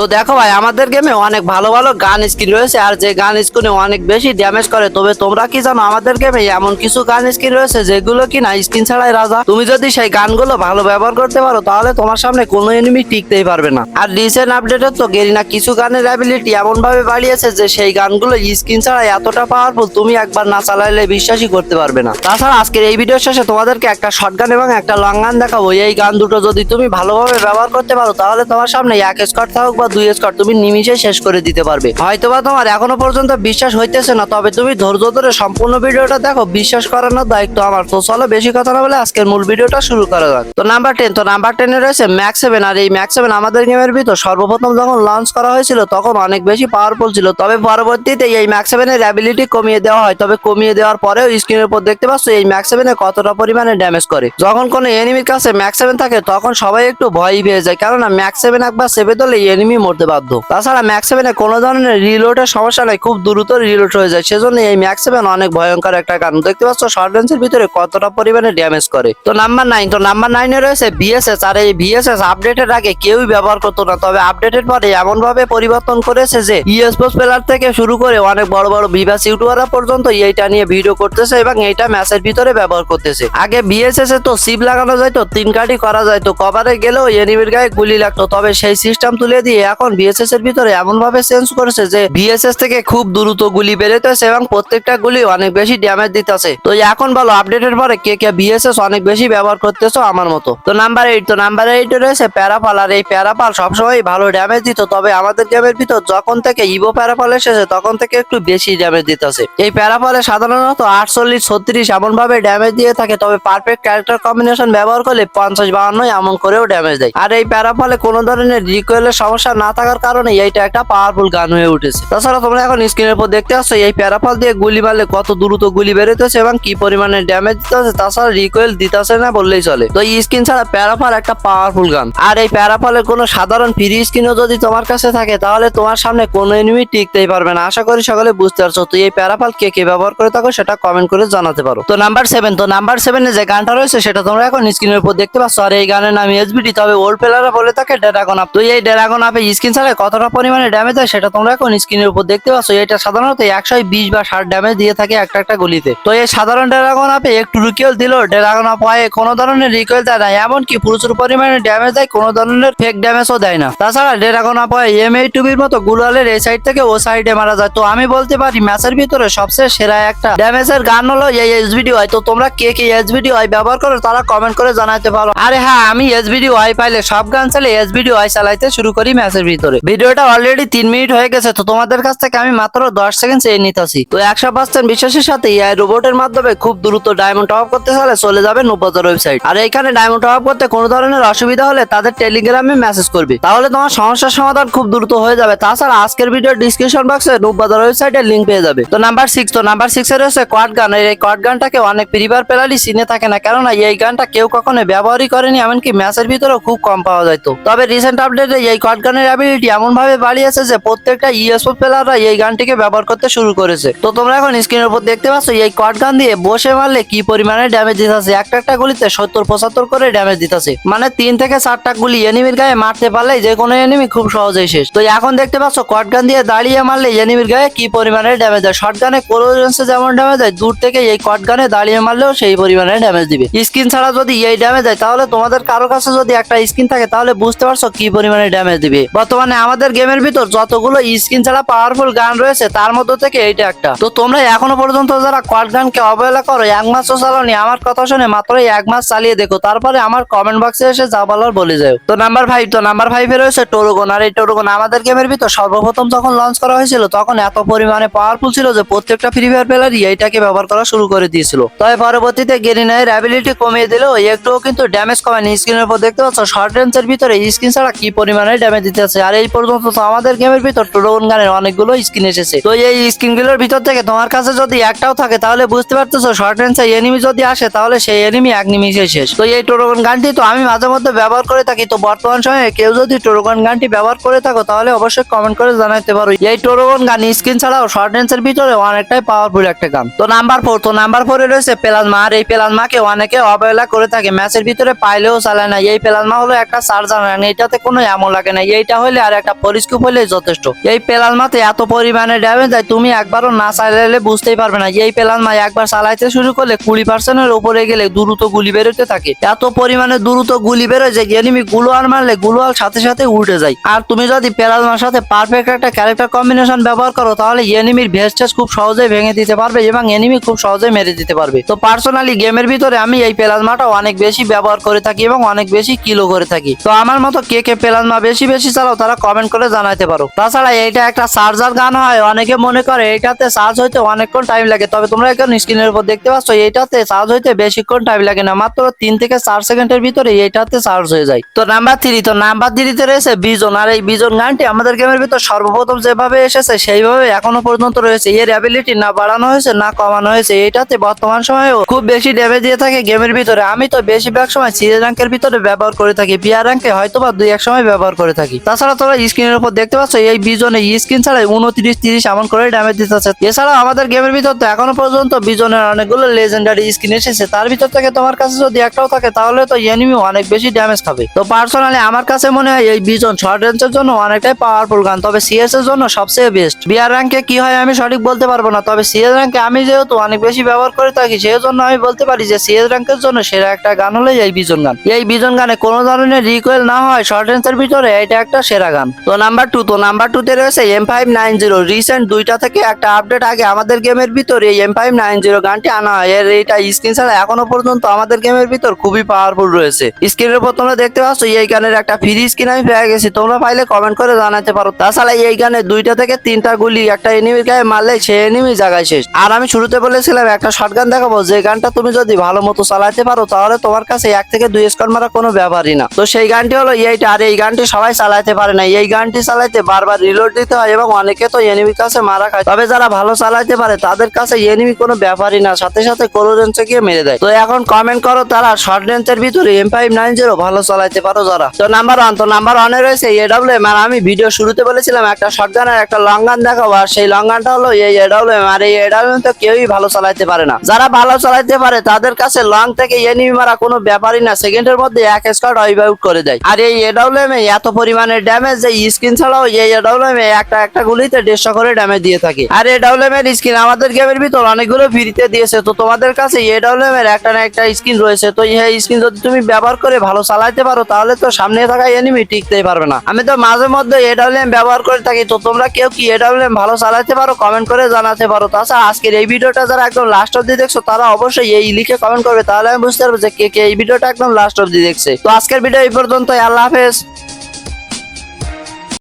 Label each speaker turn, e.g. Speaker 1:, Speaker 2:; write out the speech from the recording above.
Speaker 1: তো দেখো ভাই, আমাদের গেমে অনেক ভালো ভালো গান স্কিন রয়েছে, আর যে গান স্কিনে অনেক বেশি ড্যামেজ করে, তবে তোমরা কি জানো, আমাদের গেমে এমন কিছু গান স্কিন রয়েছে যেগুলো কি না স্কিন ছাড়াই রাজা। তুমি যদি সেই গানগুলো ভালো ব্যবহার করতে পারো, তাহলে তোমার সামনে কোনো এনিমি টিকতেই পারবে না। আর রিসেন্ট আপডেটে তো গেরিনা কিছু গানের অ্যাবিলিটি এমন ভাবে বাড়িয়েছে যে সেই গানগুলো স্কিন ছাড়া এতটা পাওয়ারফুল তুমি একবার না চালাইলে বিশ্বাসই করতে পারবে না। তাছাড়া আজকের এই ভিডিওর শেষে তোমাদেরকে একটা শর্ট গান এবং একটা লং গান দেখাবো। এই গান দুটো যদি তুমি ভালোভাবে ব্যবহার করতে পারো, তাহলে তোমার সামনে এক স্কট থাকুক বা দুই স্কট তুমি নিমিশে শেষ করে দিতে পারবে। হয়তোবা তোমার এখনও পর্যন্ত বিশ্বাস হইতেছে না, তবে তুমি ধৈর্য ধরে সম্পূর্ণ ভিডিওটা দেখো, বিশ্বাস করানোর দায়িত্ব আমার। তো চলো বেশি কথা না বলে আজকের মূল ভিডিওটা শুরু করা যাক। তো নাম্বার টেন তো নাম্বার টেনে রয়েছে ম্যাক্স সেভেন আর এই ম্যাক্স সেভেন আমাদের গেমের ভিতর সর্বপ্রথম যখন লঞ্চ করা হয়েছিল, তখন অনেক বেশি পাওয়ারফুল ছিল। তবে পরবর্তীতে এই ম্যাক্স সেভেনের অ্যাবিলিটি কমিয়ে দেওয়া হয়। তবে কমিয়ে দেওয়ার পরেও স্ক্রিনের উপর দেখতে পাচ্ছ, এই ম্যাক্স সেভেনে কতটা পরিমাণে ড্যামেজ করে। যখন কোনো এনিমির কাছে ম্যাক্স সেভেন থাকে, তখন সবাই একটু ভয়ই পেয়ে যায়। কেননা ম্যাক্স সেভেন একবার সেভে দিলে এনিমি মরতে বাধ্য। তাছাড়া ম্যাক্স সেভেনে কোনো ধরনের রিলোডের সমস্যা নাই, খুব দ্রুত রিলোড হয়ে যায়। সেজন্য এই ম্যাক্স সেভেন অনেক ভয়ঙ্কর একটা কারণ। দেখতে পাচ্ছ শর্ট রেঞ্জের ভিতরে কতটা পরিমাণে ড্যামেজ করে। তো নাম্বার নাইন তো নাম্বার নাইনে রয়েছে ভিএসএস আর এই ভিএসএস আপডেটের আগে কেউই ব্যবহার করতো না। তবে আপডেটের পরে এমন ভাবে পরিবর্তন করেছে যে ইএসপোর্টস প্লেয়ার থেকে শুরু করে অনেক বড় বড় বিভাস ইউটিউবাররা পর্যন্ত এইটা নিয়ে ভিডিও করতেছে এবং এইটা ম্যাচের ভিতরে ব্যবহার করতেছে। আগে বিএসএস এ তো সিপ লাগানো যাইতো, তিন কাটি করা যাইতো। কভারে গেলেও এনিমির গায়ে গুলি লাগতো। তবে সেই সিস্টেম তুলে দিয়ে এখন বিএসএস এর ভিতরে এমন ভাবে চেঞ্জ করেছে যে বিএসএস থেকে খুব দ্রুত গুলি বেরোতেছে এবং প্রত্যেকটা গুলি অনেক বেশি ড্যামেজ দিতেছে। তো এখন বলো আপডেটের পরে কে কে বিএসএস অনেক বেশি ব্যবহার করতেছো আমার মতো? তো নাম্বার এইট তো নাম্বার এইট রয়েছে প্যারাপাল আর এই প্যারাপাল সবসময় ভালো ড্যামেজ দিত, তবে আমাদের গেমের ভিতর যখন থেকে ইভো প্যারাপাল এসেছে, তখন থেকে একটু বেশি ড্যামেজ দিতেছে। এই প্যারাপালে সাধারণত আটচল্লিশ, ছত্রিশ এমন ভাবে ড্যামেজ দিয়ে থাকে, তবে পারফেক্ট ক্যারেক্টার কম্বিনেশন ব্যবহার করলে পঞ্চাশ বাহান্ন এমন করেও ড্যামেজ দেয়। আর এই প্যারাপালে কোনো ধরনের রিকোয়েলের সমস্যা না থাকার কারণে এইটা একটা পাওয়ারফুল গান হয়ে উঠেছে। তাছাড়া তোমরা এখন স্ক্রিনের উপর দেখতে পাচ্ছ, এই প্যারাপাল দিয়ে গুলি মারলে কত দ্রুত গুলি বেরোতেছে এবং কি পরিমাণে ড্যামেজ দিতেছে তাছাড়া রিকোয়েল দিতেছে না বললেই চলে। তো এই স্কিন ছাড়া প্যারাপাল একটা পাওয়ারফুল গান। আর এই প্যারাপালের কোনো সাধারণ ফ্রি স্কিনও যদি তোমার কাছে থাকে, তাহলে তোমার সামনে কোনো এনিমি টিকতেই পারবে না। আশা করি সকলে বুঝতে পারছ। তো এই প্যারাপাল কে কে ব্যবহার করে থাকো, সেটা কমেন্ট করে জানাতে পারো। তো নাম্বার সেভেন তো নাম্বার সেভেনে যে গানটা রয়েছে, সেটা তোমরা এখন স্ক্রিনের উপর দেখতে পাচ্ছ। আর এই গানের নাম এসবিডি তবে ওল্ড প্লেয়াররা বলে থাকে ড্রাগন আপ তো এই ড্রাগন আপে স্কিন ছাড়া কতটা পরিমাণে ড্যামেজ হয় সেটা তোমরা এখন স্ক্রিনের উপর দেখতে পাচ্ছ। এটা সাধারণত একশো বিশ বা ষাট ড্যামেজ দিয়ে থাকে একটা একটা গুলিতে। তো এই সাধারণ ড্রাগন আপে একটু রিকোয়েল দিল। ড্রাগন আপ হয় কোনো ধরনের রিকোয়েল দেয় না। এমনকি প্রচুর পরিমাণে ড্যামেজ দেয়, কোনো ধরনের ফেক ড্যামেজও দেয় না। তাছাড়া ড্রাগন আপ হয় এম এই টুবির মতো গুলালের এই সাইড থেকে ও সাইডে মারা যায়। তো আমি বলতে পারি ম্যাচের ভিতরে সবচেয়ে সেরা একটা ড্যামেজের গান হলো এই এসবিডি হয় তো তোমরা কে কে এসবিডি হয় ব্যবহার করো, তারা কমেন্ট করে জানাতে পারো। আরে হ্যাঁ আমি এসবিডি ওয়াই পাইলে সব গান চালে এসবিডি ওয়াই চালাইতে শুরু করি ম্যাচের ভিতরে। ভিডিওটা অলরেডি তিন মিনিট হয়ে গেছে, তো তোমাদের কাছ থেকে আমি মাত্র দশ সেকেন্ড চেয়ে নিতেছি তো একশো পার্সেন্ট বিশ্বাসের সাথে এই রোবটের মাধ্যমে খুব দ্রুত ডায়মন্ড টপ করতে চাইলে চলে যাবে নুবাজার ওয়েবসাইট আর এখানে ডায়মন্ড টপ করতে কোনো ধরনের অসুবিধা হলে তাদের টেলিগ্রামে মেসেজ করবে। তাহলে তোমার সমস্যার সমাধান খুব দ্রুত হয়ে যাবে। তাছাড়া আজকের ভিডিও ডিসক্রিপশন বক্সে নুবাজার ওয়েবসাইটের লিঙ্ক পেয়ে যাবে। তো নাম্বার সিক্স তো নাম্বার সিক্স এ রয়েছে কোয়াড গান এই কোয়াড গানটাকে অনেক প্রিবার প্লেয়ারই চিনে থাকে না, কেননা এই গানটা কেউ কখনো ব্যবহারই করেনি, এমনকি ম্যাচের ভিতরেও খুব কম পাওয়া যেত তবে রিসেন্ট আপডেটে এই কোয়াড গানের অ্যাবিলিটি এমন ভাবে বাড়িয়েছে যে প্রত্যেকটা ইএসপো প্লেয়াররা এই গানটিকে ব্যবহার করতে শুরু করেছে। তো তোমরা এখন স্ক্রিনের উপর দেখতে পাচ্ছ, এই কোয়াড গান দিয়ে বসে মারলে কি পরিমাণে ড্যামেজ দিতেছে একটা একটা গুলিতে সত্তর পঁচাত্তর করে ড্যামেজ দিতেছে মানে তিন থেকে চারটা গুলি এনিমির গায়ে মারতে পারলে যে কোনো এনিমি খুব সহজেই শেষ। তো এখন দেখতে পাচ্ছ কোয়াড গান দিয়ে দাঁড়িয়ে মারলে এনিমির গায়ে কি পরিমাণে ড্যামেজ দেয়? শর্ট গানে কোলোজেন্সে যেমন ড্যামেজ দেয়, দূর থেকে এই কোয়াড গানে দাঁড়িয়ে মারলেও সেই পরিমাণে ড্যামেজ দিবে। স্কিন ছাড়া যদি এই ড্যামেজ দেয়, তাহলে তোমাদের কারও কাছে যদি একটা স্কিন থাকে, তাহলে বুঝতে পারছ কি পরিমাণে ড্যামেজ দিবে। বর্তমানে আমাদের গেমের ভিতর যতগুলো স্কিন ছাড়া পাওয়ারফুল গান রয়েছে, তার মধ্যে থেকে এইটা একটা। তো তোমরা এখনও পর্যন্ত যারা কোয়াড গানকে অবহেলা করো, এক মাসও চালানি আমার কথা শুনে মাত্র এক মাস চালিয়ে দেখো। তারপরে আমার কমেন্ট বক্সে এসে যা বলার বলে যাও। তো নাম্বার ফাইভ তো নাম্বার ফাইভে রয়েছে টোরোগন আর এই টোরোগন আমাদের গেমের ভিতর সর্বপ্রথম যখন লঞ্চ করা হয়েছিল, তখন এত পরিমাণে পাওয়ারফুল ছিল যে প্রত্যেকটা ফ্রি ফায়ার প্লেয়ারই এইটাকে ব্যবহার করা শুরু করে দিয়েছিল। তবে পরবর্তীতে গেরিনায়ের অ্যাবিলিটি কমিয়ে দিলেও একটুও কিন্তু ড্যামেজ কমেনি। স্ক্রিনের উপর দেখতে পাচ্ছ শর্ট রেঞ্জের ভিতরে স্ক্রিন ছাড়া কি পরিমাণে ড্যামেজ দিতেছে আর এই পর্যন্ত তো আমাদের গেমের ভিতর টোরোগন গানের অনেকগুলো স্কিন এসেছে। তো এই স্কিনগুলোর ভিতর থেকে তোমার কাছে যদি একটাও থাকে, তাহলে বুঝতে পারতেছো শর্ট রেঞ্জে এনিমি যদি আসে, তাহলে সেই এনিমি এক নিমিষে শেষ। তো এই টোরোগন গানটি তো আমি মাঝে মধ্যে ব্যবহার করে থাকি। তো বর্তমান সময়ে কেউ যদি টোরোগন গানটি ব্যবহার করে থাকো, তাহলে অবশ্যই কমেন্ট করে জানাতে পারো। এই টোরোগন গান স্ক্রিন ছাড়াও শর্ট রেঞ্জের ভিতরে অনেকটাই পাওয়ারফুল একটা গান। তো নাম্বার ফোর তো নাম্বার ফোরে রয়েছে প্লাজমা আর এই প্লাজমাকে অনেকে অবহেলা করে থাকে। ম্যাচের ভিতরে পাইলেও চালায় না। এই প্লাজমা হলো একটা চার্জার এটাতে কোনো এমন লাগে না। এইটা এইটা হলে আর একটা পরিস্কোপ হলে যথেষ্ট। এই পেলাল মাতে এত পরিমাণে ড্যামেজ দেয়, তুমি একবারও না চালাইলে বুঝতেই পারবে না। এই পেলাল মা একবার চালাইতে শুরু করলে কুড়ি পার্সেন্টের উপরে গেলে দ্রুত গুলি বেরোতে থাকে। এত পরিমাণে দ্রুত গুলি বেরোয় যে এনিমি গুলোয়াল মারলে গুলোয়াল সাথে সাথে উল্টে যায়। আর তুমি যদি প্লাজমার সাথে পারফেক্ট একটা ক্যারেক্টার কম্বিনেশন ব্যবহার করো, তাহলে এনিমির ভেস্টেজ খুব সহজেই ভেঙে দিতে পারবে এবং এনিমি খুব সহজেই মেরে দিতে পারবে। তো পার্সোনালি গেমের ভিতরে আমি এই প্লাজমাটা অনেক বেশি ব্যবহার করে থাকি এবং অনেক বেশি কিলো করে থাকি। তো আমার মতো কে কে প্লাজমা বেশি বেশি চালাও, তারা কমেন্ট করে জানাইতে পারো। তাছাড়া এটা একটা চার্জার গান হয়, অনেকে মনে করে এটাতে চার্জ হইতে অনেকক্ষণ টাইম লাগে, তবে তোমরা এখন স্ক্রিনের উপর দেখতে পাচ্ছ এটাতে চার্জ হইতে বেশিক্ষণ টাইম লাগে না, মাত্র তিন থেকে চার সেকেন্ডের ভিতরে এটাতে চার্জ হয়ে যায়। তো নাম্বার থ্রি তো নাম্বার থ্রিতে রয়েছে বিজন আর এই বিজন গানটি আমাদের গেমের ভিতর সর্বপ্রথম যেভাবে এসেছে, সেইভাবে এখনও পর্যন্ত রয়েছে। এর অ্যাবিলিটি না বাড়ানো হয়েছে, না কমানো হয়েছে এটাতে বর্তমান সময়েও খুব বেশি ড্যামেজ দিয়ে থাকে গেমের ভিতরে। আমি তো বেশিরভাগ সময় সিএ র্যাঙ্কের ভিতরে ব্যবহার করে থাকি বিয়ার র্যাঙ্কে হয়তো বা দুই এক সময় ব্যবহার করে থাকি। তাছাড়া তোমরা স্ক্রিনের উপর দেখতে পাচ্ছ, এই বিজনে স্ক্রিন ছাড়াই উনত্রিশ, তিরিশ এমন করে ড্যামেজ দিতেছে এছাড়াও আমাদের গেমের ভিতর তো এখনও পর্যন্ত বিজনের অনেকগুলো লেজেন্ডারি স্ক্রিন এসেছে। তার ভিতর থেকে তোমার কাছে যদি একটাও থাকে, তাহলে তো এনিমি অনেক বেশি ড্যামেজ খাবে। তো পার্সোনালি আমার কাছে মনে হয় এই বিজন শর্ট রেঞ্জের জন্য অনেকটাই পাওয়ারফুল গান তবে সিএস এর জন্য সবচেয়ে বেস্ট বিয়ার র্যাঙ্কে কি হয় আমি সঠিক বলতে পারব না, তবে সিএস র্যাঙ্কে আমি যেহেতু অনেক বেশি ব্যবহার করে থাকি সেই জন্য আমি বলতে পারি যে সিএস র্যাঙ্কের জন্য সেরা একটা গান হলো এই বিজন গান এই বিজন গানে কোনো ধরনের রিকোয়েল না হয় শর্ট রেঞ্জের ভিতরে এটা একটা সেরা গান। তো নাম্বার টু তো নাম্বার টু তে রয়েছে M five nine zero recent দুইটা থেকে একটা আপডেট আগে আমাদের গেমের ভিতরে এম ফাইভ নাইন জিরো গানটি আনা হয়। এর এইটা স্ক্রিন ছাড়া এখনও পর্যন্ত আমাদের গেমের ভিতর খুবই পাওয়ারফুল রয়েছে। স্ক্রিনের উপর তোমরা দেখতে পাচ্ছ, এই গানের একটা ফ্রি স্ক্রিন আমি পেয়ে গেছি। তোমরা পাইলে কমেন্ট করে জানাতে পারো। তাছাড়া এই গানে দুইটা থেকে তিনটা গুলি একটা এনিমির গায়ে মারলে সে এনিমি জায়গায় শেষ। আর আমি শুরুতে বলেছিলাম, একটা শর্ট গান দেখাবো। যে গানটা তুমি যদি ভালো মতো চালাতে পারো, তাহলে তোমার কাছে এক থেকে দুই স্কোর মারা কোনো ব্যাপারই না। তো সেই গানটি হলো এইটা আর এই গানটি সবাই চালাতে পারে না। এই গানটি চালাইতে বারবার রিলোড দিতে হয় এবং অনেকে তো এনিমির কাছে মারা খায়। তবে যারা ভালো চালাতে পারে, তাদের কাছে এনিমি কোনো ব্যাপারই না। সাথে সাথে কোনো রেঞ্চে গিয়ে মেরে দেয়। তো এখন কমেন্ট করো তারা শর্ট রেঞ্চের ভিতরে এম ফাইভ নাইন জিরো ভালো চালাইতে পারো যারা। তো নাম্বার ওয়ান তো নাম্বার ওয়ানে রয়েছে এডাব্লিউ আর আমি ভিডিও শুরুতে বলেছিলাম, একটা শর্ট গান আর একটা লং গান দেখাবো। আর সেই লং গানটা হলো এই এডাব্লিউ আর এই এডাব্লিউ তো কেউই ভালো চালাইতে পারে না। যারা ভালো চালাইতে পারে, তাদের কাছে লং থেকে এনিমি মারা কোনো ব্যাপারই না। সেকেন্ডের মধ্যে এক স্কোয়াড ওয়াইপ আউট করে দেয়। আর এই এডাব্লিউ এ এত পরিমাণে ড্যামেজ যে স্ক্রিন ছাড়াও এই এডাব্লিউ এ একটা একটা গুলিতে দেড়শো করে ড্যামেজ দিয়ে থাকে। আর এডাব্লিউ এর স্ক্রিন আমাদের গেমের ভিতর অনেকগুলো ফ্রিতে দিয়েছে, তো তোমাদের কাছে এই এডাব্লিউ এর একটা না একটা স্ক্রিন রয়েছে, তো এই স্ক্রিন যদি তুমি ব্যবহার করে ভালো চালাইতে পারো, তাহলে তো সামনে থাকা এনিমি টিকতেই পারবে না। আমি তো মাঝে মধ্যে এডাব্লিউ ব্যবহার করে থাকি, তো তোমরা কেউ কি এডাব্লিউ ভালো চালাতে পারো কমেন্ট করে জানাতে পারো। তাছাড়া আজকের এই ভিডিওটা যারা একদম লাস্ট অব্দি দেখছ, তারা অবশ্যই এই লিখে কমেন্ট করবে, তাহলে আমি বুঝতে পারব যে কে কে এই ভিডিওটা একদম লাস্ট অব্দি দেখছে। তো আজকের ভিডিও এই পর্যন্ত আল্লাহ হাফেজ।